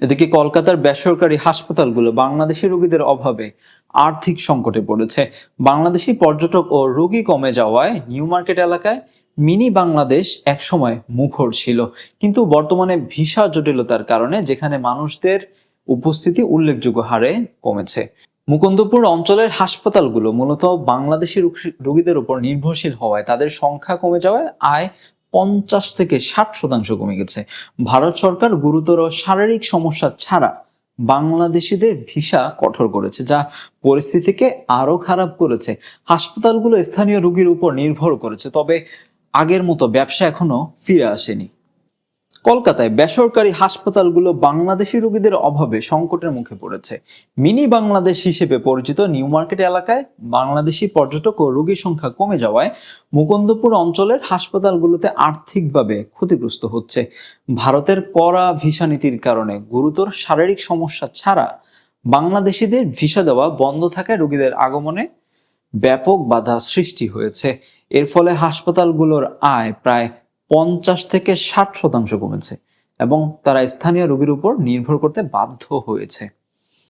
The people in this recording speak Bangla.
এদিকে কলকাতার বেসরকারি হাসপাতালগুলো বাংলাদেশি রোগীদের অভাবে আর্থিক সংকটে পড়েছে। বাংলাদেশি পর্যটক ও রোগী কমে যাওয়ায় নিউ মার্কেট এলাকায় মিনি বাংলাদেশ একসময় মুখর ছিল। কিন্তু বর্তমানে ভিসা জটিলতার কারণে যেখানে মানুষদের উপস্থিতি উল্লেখযোগ্য হারে কমেছে। মুকুন্দপুর অঞ্চলের হাসপাতালগুলো মূলত বাংলাদেশি রোগী- রোগীদের উপর নির্ভরশীল হওয়ায় তাদের সংখ্যা কমে যাওয়ায় আয় পঞ্চাশ থেকে ষাট শতাংশ কমে গেছে। ভারত সরকার গুরুতর শারীরিক সমস্যা ছাড়া বাংলাদেশিদের ভিসা কঠোর করেছে, যা পরিস্থিতিকে আরও খারাপ করেছে। হাসপাতালগুলো স্থানীয় রোগীর উপর নির্ভর করেছে, তবে আগের মতো ব্যবসা এখনও ফিরে আসেনি। কলকাতায় বেসরকারি হাসপাতালগুলো বাংলাদেশি রোগীদের অভাবে সংকটের মুখে পড়েছে। মিনি বাংলাদেশ হিসেবে পরিচিত নিউ মার্কেট এলাকায় বাংলাদেশি পর্যটক ও রোগীর সংখ্যা কমে যাওয়ায় মুকুন্দপুর অঞ্চলের হাসপাতালগুলোতে আর্থিকভাবে ক্ষতিগ্রস্ত হচ্ছে। ভারতের কড়া ভিসা নীতির কারণে গুরুতর শারীরিক সমস্যা ছাড়া বাংলাদেশিদের ভিসা দেওয়া বন্ধ থাকায় রোগীদের আগমনে ব্যাপক বাধা সৃষ্টি হয়েছে। এর ফলে হাসপাতালগুলোর আয় প্রায় পঞ্চাশ থেকে ষাট শতাংশ কমেছে এবং তারা স্থানীয় রোগীর উপর নির্ভর করতে বাধ্য হয়েছে।